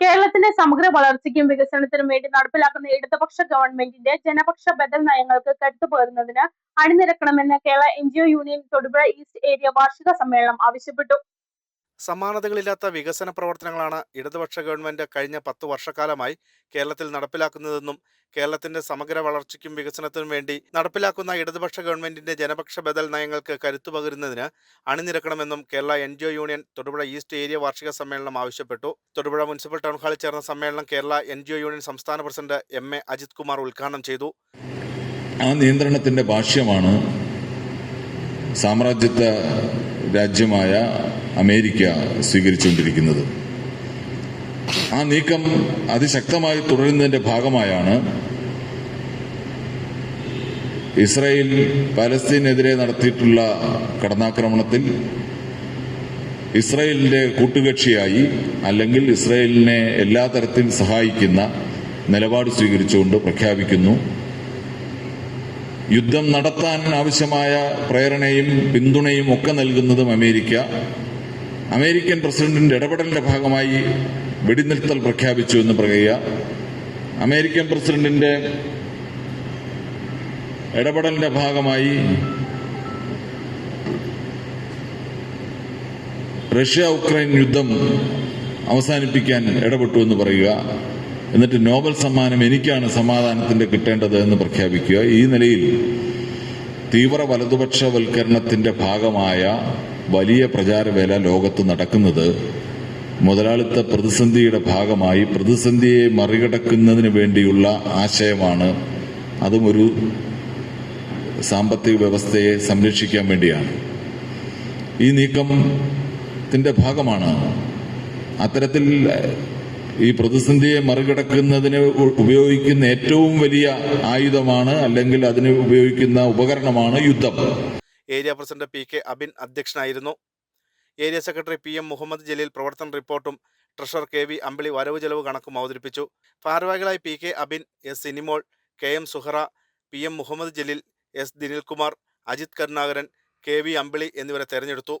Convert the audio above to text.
കേരളത്തിന്റെ സമഗ്ര വളർച്ചയ്ക്കും വികസനത്തിനും വേണ്ടി നടപ്പിലാക്കുന്ന ഇടതുപക്ഷ ഗവൺമെന്റിന്റെ ജനപക്ഷ ബദൽ നയങ്ങൾക്ക് കരുത്തു പകരുന്നതിന് അണിനിരക്കണമെന്ന് Kerala N G O union Thodupuzha east area വാർഷിക സമ്മേളനം ആവശ്യപ്പെട്ടു. സമാനതകളില്ലാത്ത വികസന പ്രവർത്തനങ്ങളാണ് ഇടതുപക്ഷ ഗവൺമെന്റ് കഴിഞ്ഞ പത്തു വർഷക്കാലമായി കേരളത്തിൽ നടപ്പിലാക്കുന്നതെന്നും കേരളത്തിന്റെ സമഗ്ര വളർച്ചയ്ക്കും വികസനത്തിനും വേണ്ടി നടപ്പിലാക്കുന്ന ഇടതുപക്ഷ ഗവൺമെന്റിന്റെ ജനപക്ഷ ബദൽ നയങ്ങൾക്ക് കരുത്തു പകരുന്നതിന് അണിനിരക്കണമെന്നും Kerala N G O union Thodupuzha east area വാർഷിക സമ്മേളനം ആവശ്യപ്പെട്ടു. തൊടുപുഴ മുനിസിപ്പൽ ടൗൺ ഹാളിൽ ചേർന്ന സമ്മേളനം Kerala N G O union സംസ്ഥാന president M A Ajith Kumar ഉദ്ഘാടനം ചെയ്തു. ആ നിയന്ത്രണത്തിന്റെ ഭാഷ്യമാണ് സാമ്രാജ്യത്വ രാജ്യമായ അമേരിക്ക സ്വീകരിച്ചുകൊണ്ടിരിക്കുന്നത്. ആ നീക്കം അതിശക്തമായി തുടരുന്നതിന്റെ ഭാഗമായാണ് ഇസ്രായേൽ പാലസ്തീനെതിരെ നടത്തിയിട്ടുള്ള കടന്നാക്രമണത്തിൽ ഇസ്രായേലിന്റെ കൂട്ടുകക്ഷിയായി അല്ലെങ്കിൽ ഇസ്രായേലിനെ എല്ലാ തരത്തിൽ സഹായിക്കുന്ന നിലപാട് സ്വീകരിച്ചുകൊണ്ട് പ്രഖ്യാപിക്കുന്നു. യുദ്ധം നടത്താൻ ആവശ്യമായ പ്രേരണയും പിന്തുണയും ഒക്കെ നൽകുന്നതും അമേരിക്ക. അമേരിക്കൻ പ്രസിഡന്റിന്റെ ഇടപെടലിന്റെ ഭാഗമായി വെടിനിർത്തൽ പ്രഖ്യാപിച്ചു എന്ന് പറയുക. അമേരിക്കൻ പ്രസിഡന്റിന്റെ ഇടപെടലിന്റെ ഭാഗമായി റഷ്യ ഉക്രൈൻ യുദ്ധം അവസാനിപ്പിക്കാൻ ഇടപെട്ടു എന്ന് പറയുക. എന്നിട്ട് നോബൽ സമ്മാനം എനിക്കാണ് സമാധാനത്തിന്റെ കിട്ടേണ്ടത് എന്ന് പ്രഖ്യാപിക്കുക. ഈ നിലയിൽ തീവ്ര വലതുപക്ഷവൽക്കരണത്തിന്റെ ഭാഗമായ വലിയ പ്രചാരവേല ലോകത്ത് നടക്കുന്നത് മുതലാളിത്ത പ്രതിസന്ധിയുടെ ഭാഗമായി പ്രതിസന്ധിയെ മറികടക്കുന്നതിന് വേണ്ടിയുള്ള ആശയമാണ്. അതും ഒരു സാമ്പത്തിക വ്യവസ്ഥയെ സംരക്ഷിക്കാൻ വേണ്ടിയാണ്. ഈ നീക്കത്തിന്റെ ഭാഗമാണ്. അത്തരത്തിൽ ഈ പ്രതിസന്ധിയെ മറികടക്കുന്നതിന് ഉപയോഗിക്കുന്ന ഏറ്റവും വലിയ ആയുധമാണ് അല്ലെങ്കിൽ അതിന് ഉപയോഗിക്കുന്ന ഉപകരണമാണ് യുദ്ധം. Area president P K Abin അധ്യക്ഷനായിരുന്നു. Area secretary P M Muhammad Jaleel പ്രവർത്തന റിപ്പോർട്ടും ട്രഷറർ കെ വി അമ്പിളി വരവ് ചെലവ് കണക്കും അവതരിപ്പിച്ചു. ഭാരവാഹികളായി P K Abin S Sinimol K M Suhara P M Muhammad Jaleel S Dinilkumar Ajith Karunakaran K V Ambili എന്നിവരെ തെരഞ്ഞെടുത്തു.